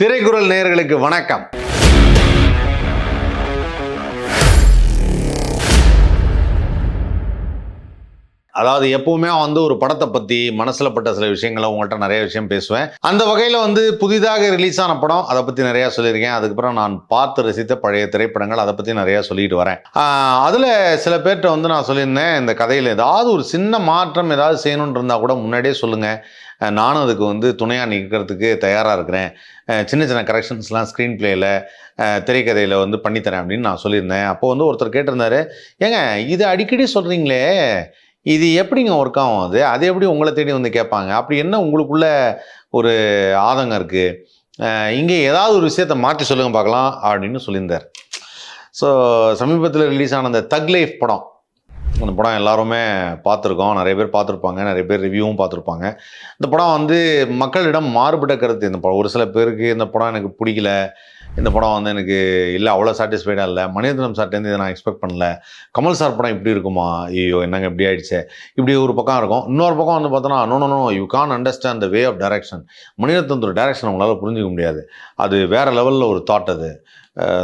திரைக்குறள் நேயர்களுக்கு வணக்கம். அதாவது எப்பவுமே வந்து ஒரு படத்தை பற்றி மனசில் பட்ட சில விஷயங்களை உங்கள்கிட்ட நிறைய விஷயம் பேசுவேன். அந்த வகையில் வந்து புதிதாக ரிலீஸ் ஆன படம் அதை பற்றி நிறையா சொல்லியிருக்கேன். அதுக்கப்புறம் நான் பார்த்து ரசித்த பழைய திரைப்படங்கள் அதை பற்றி நிறையா சொல்லிட்டு வரேன். அதில் சில பேர்கிட்ட வந்து நான் சொல்லியிருந்தேன் இந்த கதையில் ஏதாவது ஒரு சின்ன மாற்றம் ஏதாவது செய்யணும்னு இருந்தால் கூட முன்னாடியே சொல்லுங்கள் நானும் அதுக்கு வந்து துணையாக நிற்கிறதுக்கு தயாராக இருக்கிறேன். சின்ன சின்ன கரெக்ஷன்ஸ்லாம் ஸ்க்ரீன் பிளேயில் திரைக்கதையில் வந்து பண்ணித்தரேன் அப்படின்னு நான் சொல்லியிருந்தேன். அப்போ வந்து ஒருத்தர் கேட்டிருந்தாரு ஏங்க இது அடிக்கடி சொல்கிறீங்களே இது எப்படிங்க ஒர்க் ஆகும் அது? அது எப்படி உங்களை தேடி வந்து கேட்பாங்க? அப்படி என்ன உங்களுக்குள்ள ஒரு ஆதங்கம் இருக்குது இங்கே ஏதாவது ஒரு விஷயத்தை மாற்றி சொல்லுங்க பார்க்கலாம் அப்படின்னு சொல்லியிருந்தார். ஸோ சமீபத்தில் ரிலீஸ் ஆன அந்த தக் லைஃப் படம் அந்த படம் எல்லாருமே பார்த்துருக்கோம். நிறைய பேர் பார்த்துருப்பாங்க. நிறைய பேர் ரிவ்யூவும் பார்த்துருப்பாங்க. இந்த படம் வந்து மக்களிடம் மாறுபட்ட கருத்து இந்த படம். ஒரு சில பேருக்கு இந்த படம் எனக்கு பிடிக்கல. இந்த படம் வந்து எனக்கு இல்லை அவ்வளோ சாட்டிஸ்ஃபைடாக இல்லை. மணிரத்னம் சார்ட்டேருந்து இதை நான் எக்ஸ்பெக்ட் பண்ணல. கமல் சார் படம் இப்படி இருக்குமா? ஐயோ என்னங்க இப்படி ஆயிடுச்சு? இப்படி ஒரு பக்கம் இருக்கும். இன்னொரு பக்கம் வந்து பார்த்தோன்னா no no you can understand the way of direction மணிரத்னத்தோட direction உங்களால் புரிஞ்சிக்க முடியாது. அது வேறு லெவலில் ஒரு தாட் அது.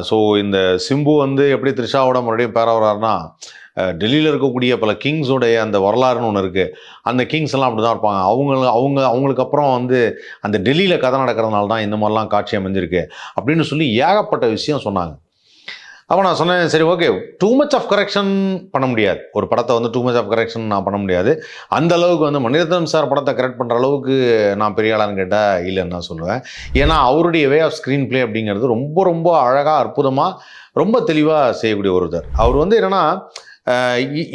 ஸோ இந்த சிம்பு வந்து எப்படி த்ரிஷாவோட மறுபடியும் பேர வர்றாருன்னா டெல்லியில் இருக்கக்கூடிய பல கிங்ஸோடைய அந்த வரலாறுன்னு ஒன்று இருக்குது அந்த கிங்ஸ் எல்லாம் அப்படி தான் இருப்பாங்க. அவங்க அவங்க அவங்களுக்கு அப்புறம் வந்து அந்த டெல்லியில் கதை நடக்கிறதுனால தான் இந்த மாதிரிலாம் காட்சி அமைஞ்சிருக்கு அப்படின்னு சொல்லி ஏகப்பட்ட விஷயம் சொன்னாங்க. அப்போ நான் சொன்னேன் சரி okay too much of correction பண்ண முடியாது. ஒரு படத்தை வந்து டூ மச் ஆஃப் கரெக்ஷன் நான் பண்ண முடியாது. அந்த அளவுக்கு வந்து மணிரத்னம் சார் படத்தை கரெக்ட் பண்ணுற அளவுக்கு நான் பெரிய ஆளான்னு கேட்டால் இல்லைன்னு நான் சொல்லுவேன். ஏன்னா அவருடைய வே ஆஃப் ஸ்க்ரீன் ப்ளே அப்படிங்கிறது ரொம்ப ரொம்ப அழகாக அற்புதமாக ரொம்ப தெளிவாக செய்யக்கூடிய ஒருத்தர். அவர் வந்து என்னென்னா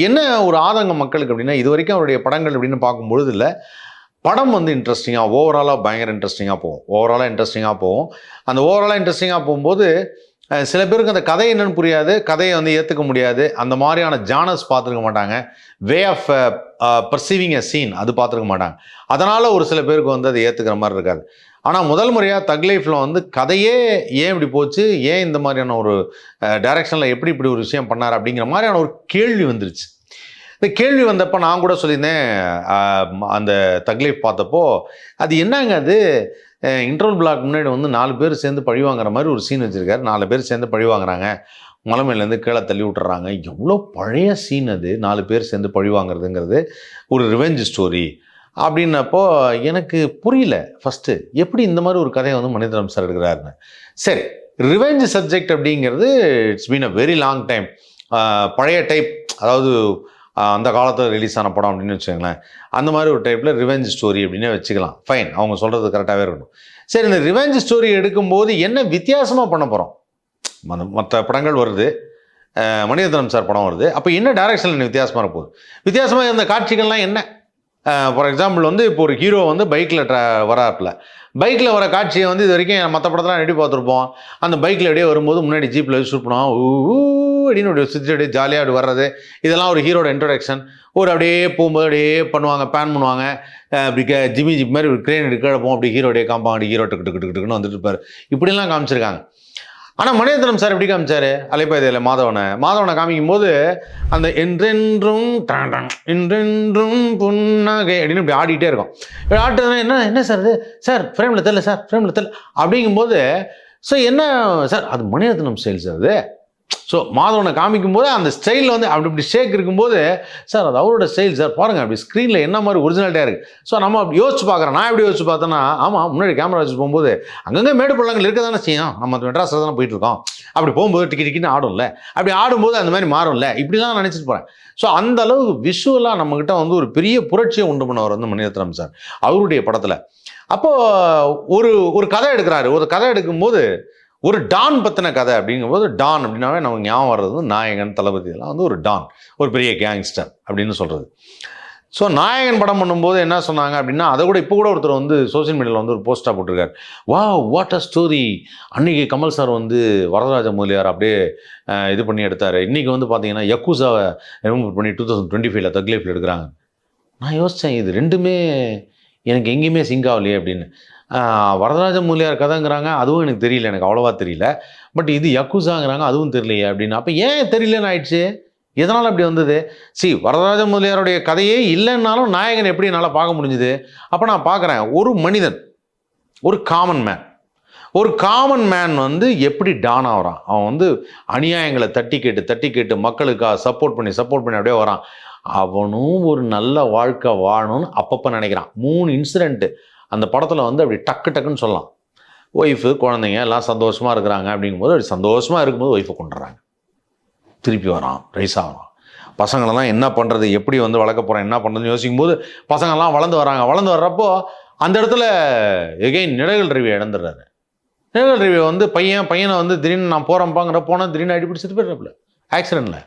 என்ன ஒரு ஆதங்கம் மக்களுக்கு அப்படின்னா இது வரைக்கும் அவருடைய படங்கள் அப்படின்னு பார்க்கும்பொழுது இல்லை. படம் வந்து இன்ட்ரெஸ்டிங்காக ஓவராலாக பயங்கர இன்ட்ரெஸ்டிங்காக போகும். ஓவராலாக இன்ட்ரெஸ்டிங்காக போகும். அந்த ஓவராலாக இன்ட்ரெஸ்டிங்காக போகும்போது சில பேருக்கு அந்த கதை என்னன்னு புரியாது. கதையை வந்து ஏற்றுக்க முடியாது. அந்த மாதிரியான ஜானஸ் பார்த்துருக்க மாட்டாங்க. Way of perceiving a scene அது பார்த்துருக்க மாட்டாங்க. அதனால் ஒரு சில பேருக்கு வந்து அதை ஏற்றுக்கிற மாதிரி இருக்காது. ஆனால் முதல் முறையாக தக் லைஃப்பில் வந்து கதையே ஏன் இப்படி போச்சு? ஏன் இந்த மாதிரியான ஒரு டைரக்ஷனில் எப்படி இப்படி ஒரு விஷயம் பண்ணார்? அப்படிங்கிற மாதிரியான ஒரு கேள்வி வந்துருச்சு. இந்த கேள்வி வந்தப்போ நான் கூட சொல்லியிருந்தேன் அந்த தக் லைஃப் பார்த்தப்போ அது என்னங்க அது? இன்டர்வல் பிளாக் முன்னாடி வந்து நாலு பேர் சேர்ந்து பழி வாங்குற மாதிரி ஒரு சீன் வச்சுருக்காரு. நாலு பேர் சேர்ந்து பழி வாங்குறாங்க. மலைமையிலேருந்து கீழே தள்ளி விட்டுறாங்க. எவ்வளோ பழைய சீன் அது? நாலு பேர் சேர்ந்து பழி வாங்குறதுங்கிறது ஒரு ரிவெஞ்ச் ஸ்டோரி அப்படின்னப்போ எனக்கு புரியல ஃபஸ்ட்டு எப்படி இந்த மாதிரி ஒரு கதையை வந்து மனிதரம் சார் எடுக்கிறாருன்னு. சரி ரிவெஞ்ச் சப்ஜெக்ட் அப்படிங்கிறது it's been a very long time பழைய டைப் அதாவது அந்த காலத்தில் ரிலீஸ் ஆன படம் அப்படின்னு வச்சுக்கோங்களேன். அந்த மாதிரி ஒரு டைப்பில் ரிவெஞ்ச் ஸ்டோரி அப்படின்னே வச்சுக்கலாம். ஃபைன் அவங்க சொல்கிறது கரெக்டாகவே இருக்கணும் சரி இந்த ரிவெஞ்ச் ஸ்டோரி எடுக்கும்போது என்ன வித்தியாசமாக பண்ண போகிறோம் மற்ற படங்கள் வருது. மணிரத்னம் சார் படம் வருது. அப்போ என்ன டைரக்ஷனில் என்ன வித்தியாசமாக இருக்கும் வித்தியாசமாக இருந்த காட்சிகள்லாம் என்ன? ஃபார் எக்ஸாம்பிள் வந்து இப்போ ஒரு ஹீரோ வந்து பைக்கில் ட்ரா வராப்பில் பைக்கில் வர காட்சியை வந்து இது வரைக்கும் மற்ற படத்தெல்லாம் ரெடி பார்த்துருப்போம். அந்த பைக்கில் அப்படியே வரும்போது முன்னாடி ஜீப்பில் வச்சு ஷூட் பண்ணுவோம் ஊ அப்படின்னு அப்படியே சுற்றி அப்படியே ஜாலியாக அப்படி வர்றது. இதெல்லாம் ஒரு ஹீரோட இன்ட்ரடக்ஷன் ஒரு அப்படியே போகும்போது அப்படியே பண்ணுவாங்க பேன் பண்ணுவாங்க. அப்படி க ஜிமி ஜிப் மாதிரி ஒரு க்ரேன் எடுக்க அப்படி ஹீரோடைய அப்படியே காம்பாங்க ஹீரோ டக்கு டக்கு டக்குன்னு வந்துட்டு இருப்பார். இப்படிலாம் காமிச்சிருக்காங்க. ஆனால் மணிரத்னம் சார் எப்படி காமிச்சார்? அலைப்பாதையில் மாதவனை. மாதவனை காமிக்கும் போது அந்த என்றென்றும் என்றென்றும் புன்னகை அப்படின்னு இப்படி ஆடிட்டே இருக்கும். இப்படி ஆட்டுறதுனா என்ன என்ன சார் இது? சார் ஃப்ரேமில் தெரியல சார் ஃப்ரேமில் தெரில அப்படிங்கும்போது ஸோ என்ன சார் அது மணிரத்னம் ஸ்டைல் சார் அது? ஸோ மாதவனை காமிக்கும் போது அந்த ஸ்டைலில் வந்து அப்படி இப்படி ஷேக் இருக்கும்போது சார் அது அவரோட ஸ்டைல் சார் பாருங்கள் அப்படி ஸ்க்ரீனில் என்ன மாதிரி ஒரிஜினாலிட்டியாக இருக்குது ஸோ நம்ம அப்படி யோசிச்சு பார்க்குறோம். நான் எப்படி யோசிச்சு பார்த்தேன்னா ஆமாம் முன்னாடி கேமரா வச்சு போகும்போது அங்கங்கே மேடு பள்ளங்கள் இருக்க தானே செய்யும். நம்ம மெட்ராஸில் தானே போயிட்டு இருக்கோம். அப்படி போகும்போது டிக்கி டிக்கின்னு ஆடும்ல. அப்படி ஆடும்போது அந்த மாதிரி மாறும்ல. இப்படி தான் நினச்சிட்டு போகிறேன் ஸோ அந்த அளவுக்கு விஷுவலாக நம்மக்கிட்ட வந்து ஒரு பெரிய புரட்சியை உண்டு பண்ணவர் வந்து மணிரத்னம் சார் அவருடைய படத்தில். அப்போது ஒரு ஒரு கதை எடுக்கிறாரு. ஒரு கதை எடுக்கும்போது ஒரு டான் பற்றின கதை அப்படிங்கும்போது டான் அப்படின்னாவே நமக்கு ஞாபகம் வர்றது நாயகன் தளபதி எல்லாம் வந்து ஒரு டான் ஒரு பெரிய கேங்ஸ்டர் அப்படின்னு சொல்கிறது ஸோ நாயகன் படம் பண்ணும்போது என்ன சொன்னாங்க அப்படின்னா அதை கூட இப்போ கூட ஒருத்தர் வந்து சோஷியல் மீடியாவில் வந்து ஒரு போஸ்ட்டாக போட்டிருக்காரு. வா வாட் அ ஸ்டோரி அன்னைக்கு கமல் சார் வந்து வரதராஜ முதலியார் அப்படியே இது பண்ணி எடுத்தார். இன்றைக்கி வந்து பார்த்தீங்கன்னா யக்கூசாவை ரிமூவ் பண்ணி டூ தௌசண்ட் டுவெண்ட்டி ஃபைவ்ல தக்லீஃபில் எடுக்கிறாங்க. நான் யோசித்தேன் இது ரெண்டுமே எனக்கு எங்கேயுமே சிங்க் ஆகலையே அப்படின்னு. வரதராஜ மூலியார் கதைங்கிறாங்க அதுவும் எனக்கு தெரியல எனக்கு அவ்வளோவா தெரியல. பட் இது யக்குசாங்கிறாங்க அதுவும் தெரியலையே அப்படின்னு. அப்போ ஏன் தெரியலன்னு ஆயிடுச்சு? எதனால் அப்படி வந்தது? சி வரதராஜ முதலியாருடைய கதையே இல்லைன்னாலும் நாயகன் எப்படி என்னால் பார்க்க முடிஞ்சுது? அப்போ நான் பார்க்குறேன் ஒரு மனிதன் ஒரு காமன் மேன் ஒரு காமன் மேன் வந்து எப்படி டான் ஆகிறான்? அவன் வந்து அநியாயங்களை தட்டி கேட்டு தட்டி கேட்டு மக்களுக்காக சப்போர்ட் பண்ணி சப்போர்ட் பண்ணி அப்படியே வரான். அவனும் ஒரு நல்ல வாழ்க்கை வாழணும்னு அப்பப்போ நினைக்கிறான். மூணு இன்சிடென்ட்டு அந்த படத்தில் வந்து அப்படி டக்கு டக்குன்னு சொல்லலாம். ஒய்ஃபு குழந்தைங்க எல்லாம் சந்தோஷமாக இருக்கிறாங்க அப்படிங்கும்போது அப்படி சந்தோஷமாக இருக்கும்போது ஒய்ஃபை கொண்டுறாங்க திருப்பி வரான் ரைஸ் ஆகிறான் பசங்களெல்லாம் என்ன பண்ணுறது எப்படி வந்து வளர்க்க போகிறேன் என்ன பண்ணுறதுன்னு யோசிக்கும்போது பசங்கள்லாம் வளர்ந்து வராங்க. வளர்ந்து வர்றப்போ அந்த இடத்துல எகைன் நிழல் ரவி இழந்துடுறாரு. நிழல் ரவி வந்து பையன் பையனை வந்து திடீர்னு நான் போகிறேன்ப்பாங்கிற போனால் திடீர்னு அடிப்பிடி செத்து போயிடுறாப்புல. ஆக்சிடெண்ட்டில்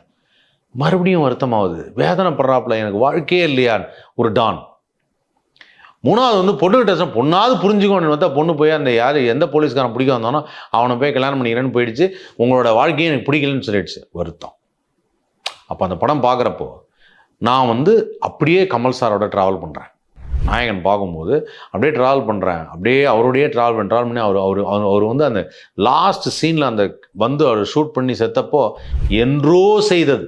மறுபடியும் வருத்தமாகுது. வேதனைப்படுறாப்புல. எனக்கு வாழ்க்கையே இல்லையான். ஒரு டான். மூணாவது வந்து பொண்ணுகிட்ட சொன்ன பொண்ணாவது புரிஞ்சுக்கணும் பார்த்தா பொண்ணு போய் அந்த யார் எந்த போலீஸ்காரன் பிடிக்க வந்தானோ அவனை போய் கல்யாணம் பண்ணிக்கிறேன்னு போயிடுச்சு. உங்களோட வாழ்க்கையை எனக்கு பிடிக்கலன்னு சொல்லிடுச்சு. வருத்தம். அப்போ அந்த படம் பார்க்குறப்போ நான் வந்து அப்படியே கமல் சாரோட ட்ராவல் பண்ணுறேன் நாயகன் பார்க்கும்போது அப்படியே ட்ராவல் பண்ணுறேன் அப்படியே அவரோடயே ட்ராவல் ட்ராவல் பண்ணி அவர் அவர் அவர் அவர் வந்து அந்த லாஸ்ட் சீனில் அந்த வந்து அவர் ஷூட் பண்ணி செத்தப்போ என்றோ செய்தது.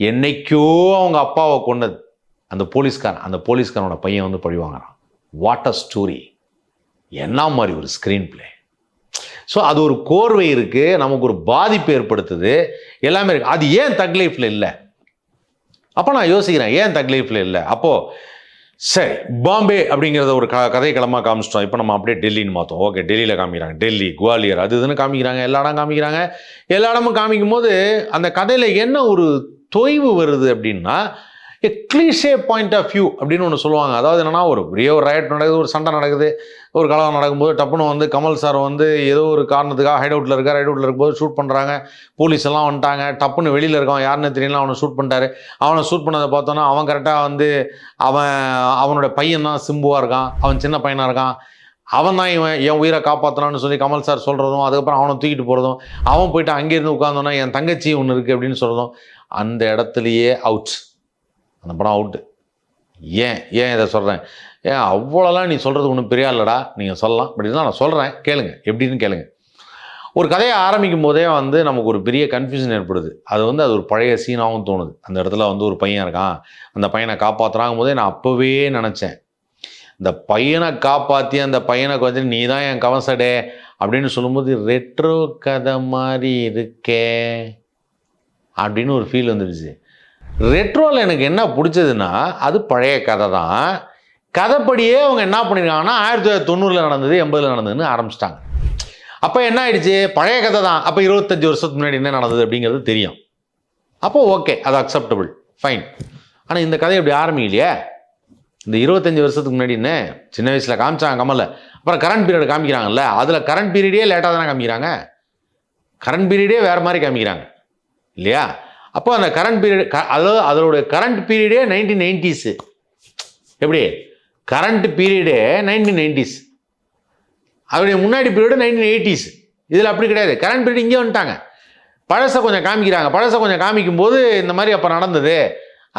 என்னைக்கோ அவங்க அப்பாவை கொண்டது அந்த போலீஸ்காரன் அந்த போலீஸ்காரனோட பையன் வந்து பழி வாங்குறான். வாட் அ ஸ்டோரி என்ன மாதிரி ஒரு ஸ்க்ரீன் பிளே ஸோ அது ஒரு கோர்வை இருக்குது நமக்கு ஒரு பாதிப்பு ஏற்படுத்துது எல்லாமே இருக்குது அது ஏன் தக் லைஃப்பில் இல்லை? அப்போ நான் யோசிக்கிறேன் ஏன் தக் லைஃப்பில் இல்லை? அப்போது சரி பாம்பே அப்படிங்கிறத ஒரு க கதை களமாக காமிச்சிட்டோம். இப்போ நம்ம அப்படியே டெல்லின்னு மாற்றோம் ஓகே டெல்லியில் காமிக்கிறாங்க. டெல்லி குவாலியர் அது இதுன்னு காமிக்கிறாங்க. எல்லா இடம் காமிக்கிறாங்க. எல்லா இடமும் காமிக்கும் போது அந்த கதையில் என்ன ஒரு தொய்வு வருது அப்படின்னா a cliche point of view அப்படின்னு ஒன்று சொல்லுவாங்க. அதாவது என்னென்னா ஒரு பெரிய ஒரு ரயட் நடக்குது ஒரு சண்டை நடக்குது ஒரு கலவரம் நடக்கும்போது டப்புன்னு வந்து கமல் சார் வந்து ஏதோ ஒரு காரணத்துக்காக ஹைட் அவுட்டில் இருக்கார். ஹைட் அவுட்டில் இருக்கும்போது ஷூட் பண்ணுறாங்க போலீஸ் எல்லாம் வந்துட்டாங்க. டப்புன்னு வெளியில் இருக்கான் யாருன்னு தெரியல அவனை ஷூட் பண்ணிட்டாரு. அவனை ஷூட் பண்ணதை பார்த்தோன்னா அவன் கரெக்டாக வந்து அவன் அவனோட பையன் தான் சிம்புவாக இருக்கான். அவன் சின்ன பையனாக இருக்கான். அவன் தான் இவன் என் உயிரை காப்பாற்றலான்னு சொல்லி கமல் சார் சொல்கிறதும் அதுக்கப்புறம் அவனை தூக்கிட்டு போகிறதும் அவன் போயிட்டு அங்கேருந்து உட்காந்தோன்னா என் தங்கச்சி ஒன்று இருக்குது அப்படின்னு சொல்கிறதும் அந்த இடத்துலையே அவுட் அந்த படம் அவுட்டு ஏன் ஏன் இதை சொல்கிறேன் ஏன் அவ்வளோலாம் நீ சொல்கிறது ஒன்றும் பெரிய இல்லைடா. நீங்கள் சொல்லலாம். பட் தான் நான் சொல்கிறேன் கேளுங்க. எப்படின்னு கேளுங்க. ஒரு கதையை ஆரம்பிக்கும் போதே வந்து நமக்கு ஒரு பெரிய கன்ஃபியூஷன் ஏற்படுது. அது வந்து அது ஒரு பழைய சீனாகவும் தோணுது. அந்த இடத்துல வந்து ஒரு பையன் இருக்கான். அந்த பையனை காப்பாற்றுறாங்கும் போதே நான் அப்போவே நினச்சேன். இந்த பையனை காப்பாற்றி அந்த பையனை வந்து நீ தான் என் கவசடே அப்படின்னு சொல்லும்போது ரெட்ரோ கதை மாதிரி இருக்கே அப்படின்னு ஒரு ஃபீல் வந்துடுச்சு. ரெட்ரோவில் எனக்கு என்ன பிடிச்சதுன்னா அது பழைய கதை தான். கதைப்படியே அவங்க என்ன பண்ணியிருக்காங்கன்னா ஆயிரத்தி தொள்ளாயிரத்தி தொண்ணூறில் நடந்தது எண்பதில் நடந்ததுன்னு ஆரம்பிச்சிட்டாங்க. அப்போ என்ன ஆயிடுச்சு? பழைய கதை தான். அப்போ இருபத்தஞ்சி வருஷத்துக்கு முன்னாடி என்ன நடந்தது அப்படிங்கிறது தெரியும். அப்போ ஓகே அது அக்செப்டபிள் ஃபைன் ஆனால் இந்த கதை இப்படி ஆரம்பிக்கலையே? இந்த இருபத்தஞ்சி வருஷத்துக்கு முன்னாடி என்ன? சின்ன வயசில் காமிச்சாங்க கமலில். அப்புறம் கரண்ட் பீரியட் காமிக்கிறாங்கல்ல அதில் கரண்ட் பீரியடே லேட்டாக தானே காமிக்கிறாங்க? கரண்ட் பீரியடே வேறு மாதிரி காமிக்கிறாங்க. இல்லையா? அப்போ அந்த கரண்ட் பீரியட் அதாவது அதனுடைய கரண்ட் பீரியடே நைன்டீன் நைன்டிஸு எப்படி? கரண்ட் பீரியடே நைன்டீன் நைன்டிஸ் அவருடைய முன்னாடி பீரியடு நைன்டீன் எயிட்டிஸ் இதில் அப்படி கிடையாது. கரண்ட் பீரியட் இங்கே வந்துட்டாங்க. பழசை கொஞ்சம் காமிக்கிறாங்க. பழசை கொஞ்சம் காமிக்கும்போது இந்த மாதிரி அப்போ நடந்தது.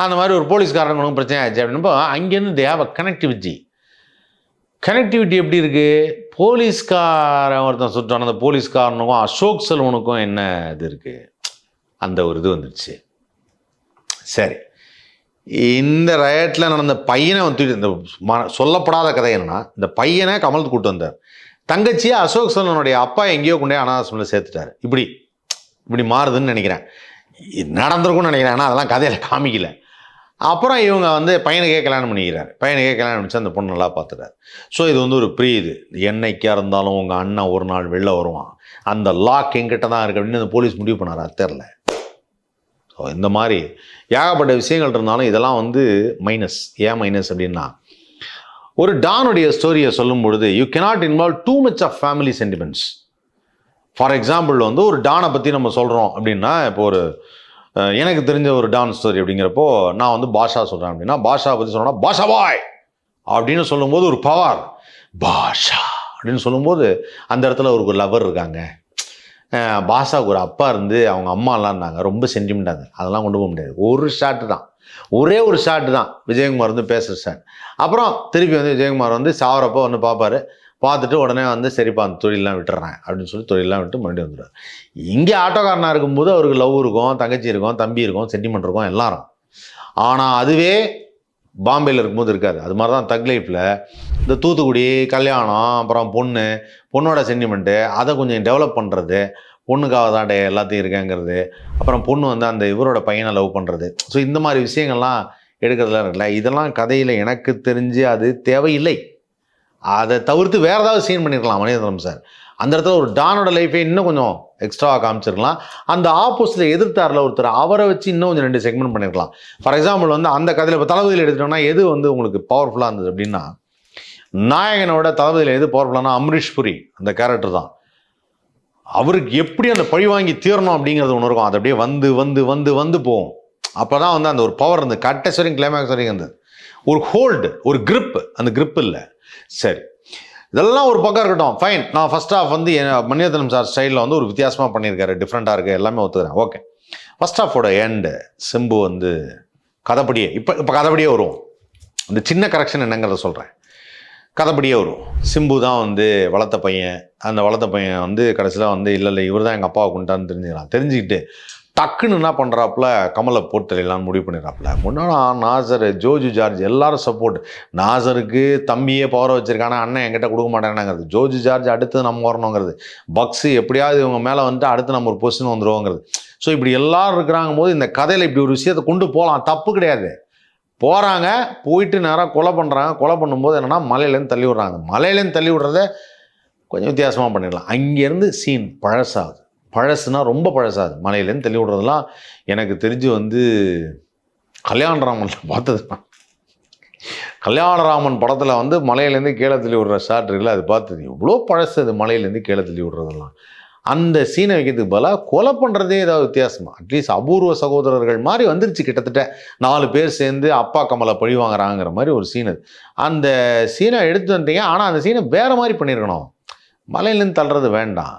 அந்த மாதிரி ஒரு போலீஸ்காரங்களும் பிரச்சனை ஆச்சு. அப்படின்னப்போ அங்கேருந்து தேவ கனெக்டிவிட்டி கனெக்டிவிட்டி எப்படி இருக்குது போலீஸ்காரன் ஒருத்தன் சுற்றான அந்த போலீஸ்காரனுக்கும் அசோக் செல்வனுக்கும் என்ன இது இருக்குது அந்த ஒரு இது வந்துடுச்சு சரி. இந்த ரயட்டில் நடந்த பையனை வந்து இந்த ம- சொல்லப்படாத கதை என்னன்னா இந்த பையனை கமல் கூட்டு வந்தார். தங்கச்சியை அசோக் செல்வனுடைய அப்பா எங்கேயோ கொண்டே அனாதாசிரமில் சேர்த்துட்டாரு. இப்படி இப்படி மாறுதுன்னு நினைக்கிறேன். நடந்திருக்கும்னு நினைக்கிறேன். ஆனால் அதெல்லாம் கதையில் காமிக்கல. அப்புறம் இவங்க வந்து பையனுக்கே கல்யாணம் பண்ணிக்கிறார். பையனுக்கே கல்யாணம் பண்ணிச்சு அந்த பொண்ணு நல்லா பார்த்துட்டாரு. ஸோ இது வந்து ஒரு ப்ரீ இது. என்னைக்கா இருந்தாலும் உங்கள் அண்ணன் ஒரு நாள் வெளில வருவான். அந்த லாக் எங்கிட்ட தான் இருக்குது அப்படின்னு அந்த போலீஸ் முடிவு பண்ணாரா. தெரில ஸோ இந்த மாதிரி ஏகப்பட்ட விஷயங்கள் இருந்தாலும் இதெல்லாம் வந்து மைனஸ் ஏன் மைனஸ் அப்படின்னா ஒரு டானுடைய ஸ்டோரியை சொல்லும் பொழுது you cannot involve too much of family sentiments for example வந்து ஒரு டானை பற்றி நம்ம சொல்கிறோம் அப்படின்னா இப்போ ஒரு எனக்கு தெரிஞ்ச ஒரு டான் ஸ்டோரி அப்படிங்கிறப்போ நான் வந்து பாஷா சொல்கிறேன் அப்படின்னா பாஷா பற்றி சொன்னோன்னா பாஷா பாய்! அப்படின்னு சொல்லும்போது ஒரு பவர் பாஷா அப்படின்னு சொல்லும்போது அந்த இடத்துல ஒரு லவர் இருக்காங்க. பாஷாவுக்கு ஒரு அப்பா இருந்து அவங்க அம்மாலாம் இருந்தாங்க ரொம்ப சென்டிமெண்ட்டாங்க அதெல்லாம் கொண்டு போக முடியாது. ஒரு ஷாட்டு தான். ஒரே ஒரு ஷாட்டு தான் விஜயகுமார் வந்து பேசுகிற ஷாட் அப்புறம் திருப்பி வந்து விஜயகுமார் வந்து சாவரப்போ வந்து பார்ப்பாரு பார்த்துட்டு உடனே வந்து சரிப்பா அந்த தொழிலெலாம் விட்டுறேன் அப்படின்னு சொல்லி தொழிலெலாம் விட்டு மறுபடியும் வந்துடுவார் இங்கே ஆட்டோக்காரனாக இருக்கும்போது அவருக்கு லவ் இருக்கும் தங்கச்சி இருக்கும் தம்பி இருக்கும் சென்டிமெண்ட் இருக்கும் எல்லாரும். ஆனால் அதுவே பாம்பேயில் இருக்கும்போது இருக்காது. அது மாதிரி தான் தக் லைஃப்பில் இந்த தூத்துக்குடி கல்யாணம் அப்புறம் பொண்ணு பொண்ணோட சென்டிமெண்ட்டு அதை கொஞ்சம் டெவலப் பண்ணுறது பொண்ணுக்காக தான் டே எல்லாத்தையும் இருக்கேங்கிறது அப்புறம் பொண்ணு வந்து அந்த இவரோட பையனை லவ் பண்ணுறது ஸோ இந்த மாதிரி விஷயங்கள்லாம் எடுக்கிறதுலாம் இருக்குல்ல இதெல்லாம் கதையில் எனக்கு தெரிஞ்சு அது தேவையில்லை. அதை தவிர்த்து வேறு ஏதாவது சீன் பண்ணியிருக்கலாம் மணிரத்னம் சார் அந்த இடத்துல ஒரு டானோட லைஃபே இன்னும் கொஞ்சம் எக்ஸ்ட்ராவாக காமிச்சிருக்கலாம். அந்த ஆப்போசிட்டில் எதிர்த்தாரில் ஒருத்தர் அவரை வச்சு இன்னும் கொஞ்சம் ரெண்டு செக்மெண்ட் பண்ணியிருக்கலாம் ஃபார் எக்ஸாம்பிள் வந்து அந்த கதையில் இப்போ தளபதியில் எடுத்துட்டோம்னா எது வந்து உங்களுக்கு பவர்ஃபுல்லாக இருந்தது அப்படின்னா நாயகனோட தளபதியில் எது பவர்ஃபுல்லானா அம்ரீஷ் புரி அந்த கேரக்டர் தான். அவருக்கு எப்படி அந்த பழி வாங்கி தீரணும் அப்படிங்கிறது ஒன்று இருக்கும். அது அப்படியே வந்து வந்து வந்து வந்து போகும். அப்போ தான் வந்து அந்த ஒரு பவர் இருந்தது. கட்டை வரைக்கும் கிளைமேக்ஸ் வரைக்கும் இருந்தது. ஒரு ஹோல்டு ஒரு கிரிப்பு அந்த கிரிப் இல்லை. சரி. இதெல்லாம் ஒரு பக்கம் இருக்கட்டும். ஃபைன் நான் ஃபர்ஸ்ட் ஆஃப் வந்து என் மணிரத்னம் சார் ஸ்டைலில் வந்து ஒரு வித்தியாசமாக பண்ணியிருக்காரு. டிஃப்ரெண்ட்டாக இருக்குது எல்லாமே ஒத்துக்கிறேன். ஓகே ஃபர்ஸ்ட் ஆஃபோட எண்டு சிம்பு வந்து கதைப்படியே இப்போ இப்போ கதைப்படியே வரும் இந்த சின்ன கரெக்ஷன் என்னங்கிறத சொல்கிறேன் கதைப்படியே வரும். சிம்பு தான் வந்து வளர்த்த பையன். அந்த வளர்த்த பையன் வந்து கடைசியில் வந்து இல்லை இல்லை இவர் தான் எங்கள் அப்பாவை கொண்டான்னு தெரிஞ்சுக்கலாம் தெரிஞ்சுக்கிட்டு டக்குன்னு என்ன பண்ணுறாப்புல கமலை போட்டு தெரியலான்னு முடிவு பண்ணிடுறாப்புல. முன்னாடி நாசர் ஜோஜு ஜார்ஜ் எல்லாரும் சப்போர்ட் நாசருக்கு தம்பியே பவரை வச்சுருக்கானா அண்ணன் என்கிட்ட கொடுக்க மாட்டேங்கிறது ஜோஜு ஜார்ஜ் அடுத்து நம்ம வரணுங்கிறது. பக்ஸு எப்படியாவது இவங்க மேலே வந்துட்டு அடுத்து நம்ம ஒரு பொசிஷன் வந்துடுவோங்கிறது ஸோ இப்படி எல்லாரும் இருக்கிறாங்க போது இந்த கதையில் இப்படி ஒரு விஷயத்தை கொண்டு போகலாம். தப்பு கிடையாது. போகிறாங்க போயிட்டு நேராக கொலை பண்ணுறாங்க கொலை பண்ணும்போது என்னென்னா மலையிலேருந்து தள்ளி விடுறாங்க. மலையிலேருந்து தள்ளி விடுறத கொஞ்சம் வித்தியாசமாக பண்ணிடலாம். அங்கேருந்து சீன் பழசாகுது. பழசுனா ரொம்ப பழசாகுது. மலையிலேருந்து தள்ளி விடுறதெல்லாம் எனக்கு தெரிஞ்சு வந்து கல்யாணராமனில் பார்த்தது கல்யாணராமன் படத்தில் வந்து மலையிலேருந்து கீழே தள்ளி விடுற ஷாட் இருக்குல்ல அது பார்த்தது. எவ்வளோ பழசு அது மலையிலேருந்து கீழே தள்ளி விடுறதெல்லாம். அந்த சீனை வைக்கிறதுக்கு பதிலாக கொலை பண்ணுறதே ஏதாவது வித்தியாசமா? அட்லீஸ்ட் அபூர்வ சகோதரர்கள் மாதிரி வந்துருச்சு. கிட்டத்தட்ட நாலு பேர் சேர்ந்து அப்பா கமலை பழி வாங்குறாங்கிற மாதிரி ஒரு சீன் அது. அந்த சீனை எடுத்து வந்தீங்க. ஆனால் அந்த சீனை வேறு மாதிரி பண்ணியிருக்கணும். மலையிலேருந்து தள்ளுறது வேண்டாம்.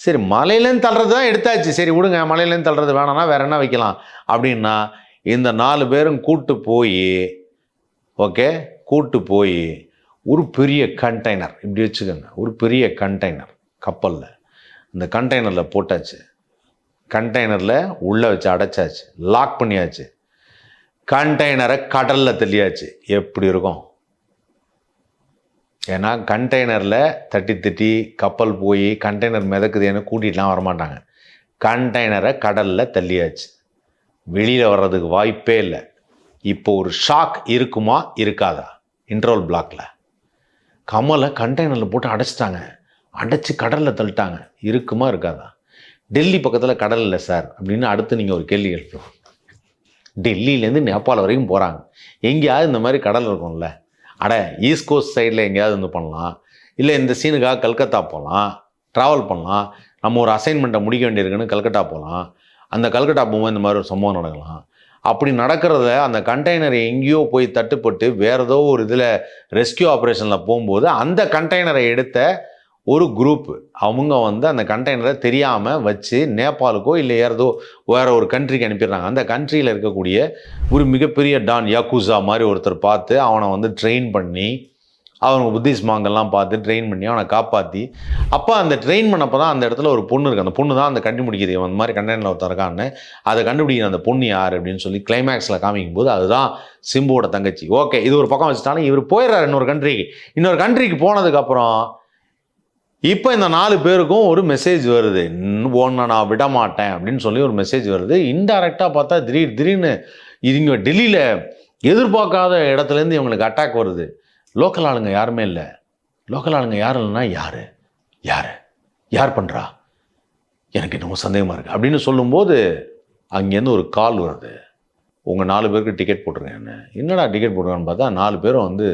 சரி மலையிலேருந்து தள்ளுறது தான் எடுத்தாச்சு. சரி விடுங்க. மலையிலேருந்து தள்ளுறது வேணாம்னா வேற என்ன வைக்கலாம்? அப்படின்னா இந்த நாலு பேரும் கூட்டு போய் ஓகே கூட்டு போய் ஒரு பெரிய கண்டெய்னர் இப்படி வச்சுக்கோங்க. ஒரு பெரிய கண்டெய்னர் கப்பலில். இந்த கண்டெய்னரில் போட்டாச்சு. கண்டெய்னரில் உள்ளே வச்சு அடைச்சாச்சு. லாக் பண்ணியாச்சு. கண்டெய்னரை கடலில் தள்ளியாச்சு. எப்படி இருக்கும்? ஏன்னா கண்டெய்னரில் தட்டி தட்டி கப்பல் போய் கண்டெய்னர் மிதக்குதுன்னு கூட்டிகிட்டுலாம் வரமாட்டாங்க. கண்டெய்னரை கடலில் தள்ளியாச்சு. வெளியில் வர்றதுக்கு வாய்ப்பே இல்லை. இப்போ ஒரு ஷாக் இருக்குமா இருக்காதா? இன்ட்ரோல் பிளாக்கில் கமலை கண்டெய்னரில் போட்டு அடைச்சிட்டாங்க. அடைச்சி கடலில் தள்ளிட்டாங்க. இருக்குமா இருக்காதா டெல்லி பக்கத்தில் கடல் இல்லை சார். அப்படின்னு அடுத்து நீங்கள் ஒரு கேள்வி எழுப்பணும். டெல்லியிலேருந்து நேபாள் வரைக்கும் போகிறாங்க எங்கேயாவது இந்த மாதிரி கடல் இருக்கும்ல. அட ஈஸ்ட் கோஸ்ட் சைடில் எங்கேயாவது வந்து பண்ணலாம். இல்லை இந்த சீனுக்காக கல்கத்தா போகலாம் ட்ராவல் பண்ணலாம். நம்ம ஒரு அசைன்மெண்ட்டை முடிக்க வேண்டியிருக்குன்னு கல்கட்டா போகலாம் அந்த கல்கட்டா போகும்போது இந்த மாதிரி ஒரு சம்பவம் நடக்கலாம். அப்படி நடக்கிறத அந்த கண்டெய்னர் எங்கேயோ போய் தட்டுப்பட்டு வேறு ஏதோ ஒரு இதில் ரெஸ்கியூ ஆப்ரேஷனில் போகும்போது அந்த கண்டெய்னரை எடுத்த ஒரு குரூப் அவங்க வந்து அந்த கண்டெய்னரை தெரியாமல் வச்சு நேபாளுக்கோ இல்லை ஏறதோ வேற ஒரு கண்ட்ரிக்கு அனுப்பிடுறாங்க. அந்த கண்ட்ரியில் இருக்கக்கூடிய ஒரு மிகப்பெரிய டான் யாக்குசா மாதிரி ஒருத்தர் பார்த்து அவனை வந்து ட்ரெயின் பண்ணி அவங்க புத்திஸ்ட் மாங்கெல்லாம் பார்த்து ட்ரெயின் பண்ணி அவனை காப்பாற்றி அப்போ அந்த ட்ரெயின் பண்ணப்போ தான் அந்த இடத்துல ஒரு பொண்ணு இருக்குது அந்த பொண்ணு தான் அந்த கண்டுபிடிக்கிது அந்த மாதிரி கண்டெய்னரில் ஒருத்தர் இருக்கான்னு அதை கண்டுபிடிக்கிற அந்த பொண்ணு யார் அப்படின்னு சொல்லி கிளைமேக்ஸில் காமிக்கும் போது அதுதான் சிம்புவோட தங்கச்சி. ஓகே இது ஒரு பக்கம் வச்சுட்டாலும் இவர் போயிடுறாரு இன்னொரு கண்ட்ரிக்கு இன்னொரு கண்ட்ரிக்கு போனதுக்கப்புறம் இப்போ இந்த நாலு பேருக்கும் ஒரு மெசேஜ் வருது. ஒன்றை நான் விட மாட்டேன் அப்படின்னு சொல்லி ஒரு மெசேஜ் வருது. இன்டைரக்டாக பார்த்தா திடீர் திடீர்னு இவங்க டெல்லியில் எதிர்பார்க்காத இடத்துலேருந்து இவங்களுக்கு அட்டாக் வருது. லோக்கல் ஆளுங்க யாருமே இல்லை. லோக்கல் ஆளுங்க யாரும் இல்லைன்னா யார்? யார்? யார் பண்ணுறா எனக்கு என்னமோ சந்தேகமாக இருக்குது அப்படின்னு சொல்லும்போது அங்கேருந்து ஒரு கால் வருது. உங்கள் நாலு பேருக்கு டிக்கெட் போட்டிருக்கேன்னு. என்னடா டிக்கெட் போட்டுருக்கான்னு பார்த்தா நாலு பேரும் வந்து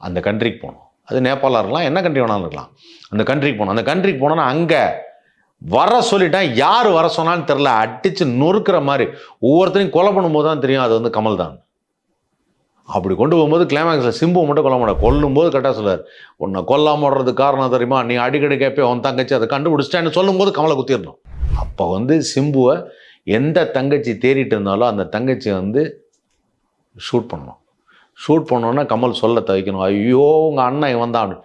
அந்த கண்ட்ரிக்கு போகணும் அது நேபாளாக இருக்கலாம் என்ன கண்ட்ரி வேணாலும் இருக்கலாம். அந்த கண்ட்ரிக்கு போகணும். அந்த கண்ட்ரிக்கு போனோன்னா அங்கே வர சொல்லிட்டேன். யார் வர சொன்னாலும் தெரில அடித்து நொறுக்கிற மாதிரி. ஒவ்வொருத்தரையும் கொலை பண்ணும்போது தான் தெரியும் அது வந்து கமல் தான். அப்படி கொண்டு போகும்போது கிளைமேக்ஸில் சிம்புவை மட்டும் கொல்ல மாட்டேன் கொல்லும்போது கரெக்டாக சொல்லுவார் உன்னை கொல்லாம ஓடுறது காரணம் தெரியுமா? நீ அடிக்கடி கேட்பே உன் தங்கச்சி அதை கண்டுபிடிச்சிட்டேன்னு சொல்லும்போது கமலை குத்திடணும். அப்போ வந்து சிம்புவை எந்த தங்கச்சி தேடிட்டு இருந்தாலும் அந்த தங்கச்சி வந்து ஷூட் பண்ணணும். ஷூட் பண்ணோன்னா கமல் சொல்ல தவிக்கணும். ஐயோ உங்கள் அண்ணன் இவன் தான்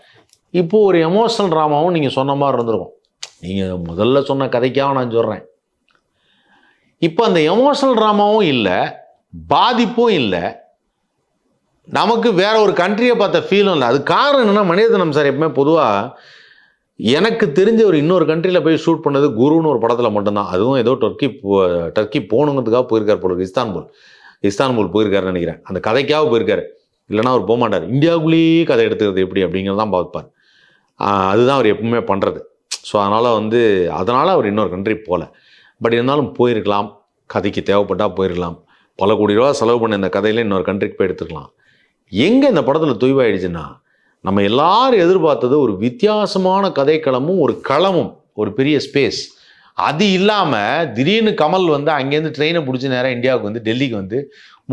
இப்போது ஒரு எமோஷனல் ட்ராமாவும் நீங்கள் சொன்ன மாதிரி இருந்திருக்கும். நீங்கள் முதல்ல சொன்ன கதைக்காக நான் சொல்கிறேன் இப்போ அந்த எமோஷனல் ட்ராமாவும் இல்லை பாதிப்பும் இல்லை. நமக்கு வேற ஒரு கண்ட்ரியை பார்த்த ஃபீலும் இல்லை. அது காரணம் என்னென்னா மணிரத்னம் சார் எப்பவுமே பொதுவாக எனக்கு தெரிஞ்ச ஒரு இன்னொரு கண்ட்ரியில் போய் ஷூட் பண்ணது குருன்னு ஒரு படத்தில் மட்டும்தான். அதுவும் ஏதோ டர்க்கி போ- டர்க்கி போகணுங்கிறதுக்காக போயிருக்கார் போல இஸ்தான்புல். இஸ்தான்புல் போயிருக்காருன்னு நினைக்கிறேன். அந்த கதைக்காக போயிருக்காரு. இல்லைன்னா அவர் போக மாட்டார் இந்தியாவுக்குள்ளேயே கதை எடுத்துக்கிறது எப்படி அப்படிங்கிறது தான் பார்ப்பார். அதுதான் அவர் எப்பவுமே பண்ணுறது ஸோ அதனால் வந்து அதனால் அவர் இன்னொரு கண்ட்ரி போகல பட் இருந்தாலும் போயிருக்கலாம். கதைக்கு தேவைப்பட்டால் போயிருக்கலாம். பல கோடி ரூபா செலவு பண்ண இந்த கதையில இன்னொரு கண்ட்ரிக்கு போய் எடுத்துக்கலாம். எங்கே இந்த படத்தில் தொய்வாயிடுச்சுன்னா நம்ம எல்லாரும் எதிர்பார்த்தது ஒரு வித்தியாசமான கதைக்களமும் ஒரு களமும் ஒரு பெரிய ஸ்பேஸ் அது இல்லாமல் திடீர்னு கமல் வந்து அங்கேருந்து ட்ரெயினை பிடிச்சி நேராக இந்தியாவுக்கு வந்து டெல்லிக்கு வந்து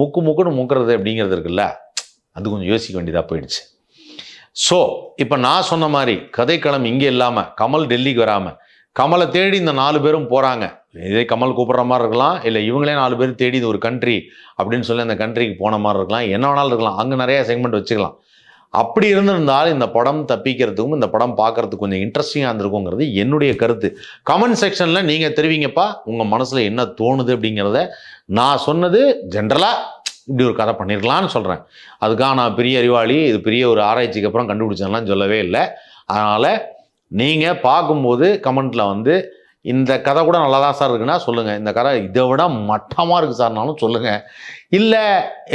முக்கு முக்குன்னு முக்கிறது அப்படிங்கிறது இருக்குல்ல? அது கொஞ்சம் யோசிக்க வேண்டியதாக போயிடுச்சு. ஸோ இப்போ நான் சொன்ன மாதிரி கதைக்களம் இங்கே இல்லாமல் கமல் டெல்லிக்கு வராமல் கமலை தேடி இந்த நாலு பேரும் போகிறாங்க இதே கமல் கூப்பிட்ற மாதிரி இருக்கலாம் இல்லை இவங்களே நாலு பேர் தேடி இது ஒரு கண்ட்ரி அப்படின்னு சொல்லி அந்த கண்ட்ரிக்கு போன மாதிரி இருக்கலாம் என்ன வேணாலும் இருக்கலாம். அங்கே நிறைய செக்மெண்ட் வச்சுக்கலாம். அப்படி இருந்திருந்தால் இந்த படம் தப்பிக்கிறதுக்கும் இந்த படம் பார்க்கறதுக்கு கொஞ்சம் இன்ட்ரெஸ்டிங்காக இருந்திருக்குங்கிறது என்னுடைய கருத்து. கமெண்ட் செக்ஷனில் நீங்கள் தெரிவிங்கப்பா உங்கள் மனசில் என்ன தோணுது அப்படிங்கிறத நான் சொன்னது ஜென்ரலாக இப்படி ஒரு கதை பண்ணியிருக்கலாம்னு சொல்கிறேன் அதுக்காக நான் பெரிய அறிவாளி இது பெரிய ஒரு ஆராய்ச்சிக்கு அப்புறம் கண்டுபிடிச்சதெல்லாம் சொல்லவே இல்லை. அதனால் நீங்கள் பார்க்கும்போது கமெண்ட்டில் வந்து இந்த கதை கூட நல்லா தான் சார் இருக்குன்னா சொல்லுங்கள் இந்த கதை இதை விட மட்டமாக இருக்குது சார்னாலும் சொல்லுங்கள் இல்லை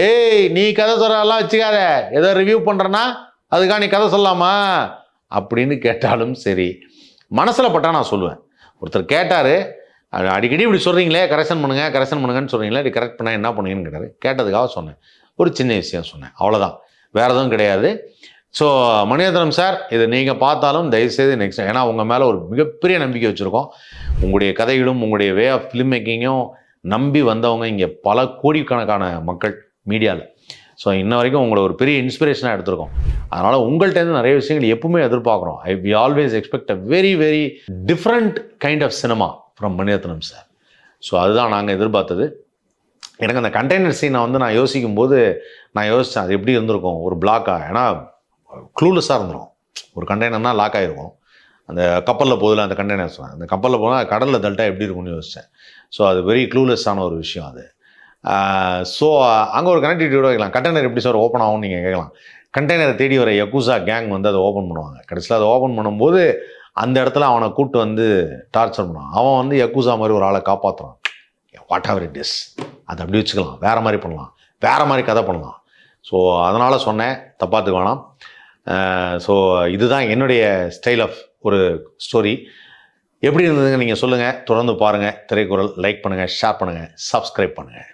ஏய் நீ கதை சொல்கிறாலாம் வச்சுக்காத. ஏதோ ரிவ்யூ பண்ணுறேன்னா அதுக்காக நீ கதை சொல்லாமா அப்படின்னு கேட்டாலும் சரி. மனசில் பட்டா நான் சொல்லுவேன். ஒருத்தர் கேட்டார் அடிக்கடி இப்படி சொல்கிறீங்களே கரெக்ஷன் பண்ணுங்க கரெக்ஷன் பண்ணுங்கன்னு சொல்கிறீங்களே இப்படி கரெக்ட் பண்ணால் என்ன பண்ணுங்கன்னு கேட்டார். கேட்டதுக்காக சொன்னேன். ஒரு சின்ன விஷயம் சொன்னேன். அவ்வளோதான் வேறு எதுவும் கிடையாது. ஸோ மணிரத்னம் சார் இதை நீங்கள் பார்த்தாலும் தயவுசெய்து நெக்ஸ்ட் ஏன்னா உங்கள் மேலே ஒரு மிகப்பெரிய நம்பிக்கை வச்சுருக்கோம். உங்களுடைய கதைகளும் உங்களுடைய வே ஆஃப் ஃபிலிம் மேக்கிங்கும் நம்பி வந்தவங்க இங்கே பல கோடிக்கணக்கான மக்கள் மீடியாவில் ஸோ இன்ன வரைக்கும் உங்களை ஒரு பெரிய இன்ஸ்பிரேஷனாக எடுத்திருக்கோம். அதனால் உங்கள்கிட்டருந்து நிறைய விஷயங்கள் எப்பவுமே எதிர்பார்க்குறோம். I we always expect a very very different kind of cinema from Mani Ratnam sir so அதுதான் நாங்கள் எதிர்பார்த்தது. எனக்கு அந்த கண்டெய்னர் சீனை வந்து நான் யோசிக்கும் போது நான் யோசித்தேன் அது எப்படி இருந்திருக்கும்? ஒரு பிளாக்காக ஏன்னா க்ளூலெஸ்ஸாக இருந்துடும் ஒரு கண்டெய்னர்னால் லாக் ஆகிருக்கும் அந்த கப்பலில் போதில் அந்த கண்டெய்னர் சொன்னேன். அந்த கப்பலில் போனால் கடலில் தல்ட்டா எப்படி இருக்கும்னு யோசித்தேன் ஸோ அது வெரி க்ளூலெஸ்ஸான ஒரு விஷயம் அது. ஸோ அங்கே ஒரு கனெக்டிவிட்டியோட வைக்கலாம். கண்டெய்னர் எப்படி சார் ஓப்பன் ஆகும்னு நீங்கள் கேட்கலாம். கண்டெய்னரை தேடி வர யகுசா கேங் வந்து அதை ஓப்பன் பண்ணுவாங்க. கடைசியில் அதை ஓப்பன் பண்ணும்போது அந்த இடத்துல அவனை கூப்பிட்டு வந்து டார்ச்சர் பண்ணுவான். அவன் வந்து யகுசா மாதிரி ஒரு ஆளை காப்பாற்றுறான் வாட் எவர் இட் இஸ் அதை அப்படி வச்சுக்கலாம். வேறு மாதிரி பண்ணலாம். வேறு மாதிரி கதை பண்ணலாம். ஸோ அதனால் சொன்னேன். தப்பாத்துக்கு வேணாம். ஸோ இதுதான் என்னுடைய ஸ்டைல் ஆஃப் ஒரு ஸ்டோரி எப்படி இருந்ததுங்க நீங்கள் சொல்லுங்கள் தொடர்ந்து பாருங்கள் திரைக்குறள் லைக் பண்ணுங்கள் ஷேர் பண்ணுங்கள் சப்ஸ்கிரைப் பண்ணுங்கள்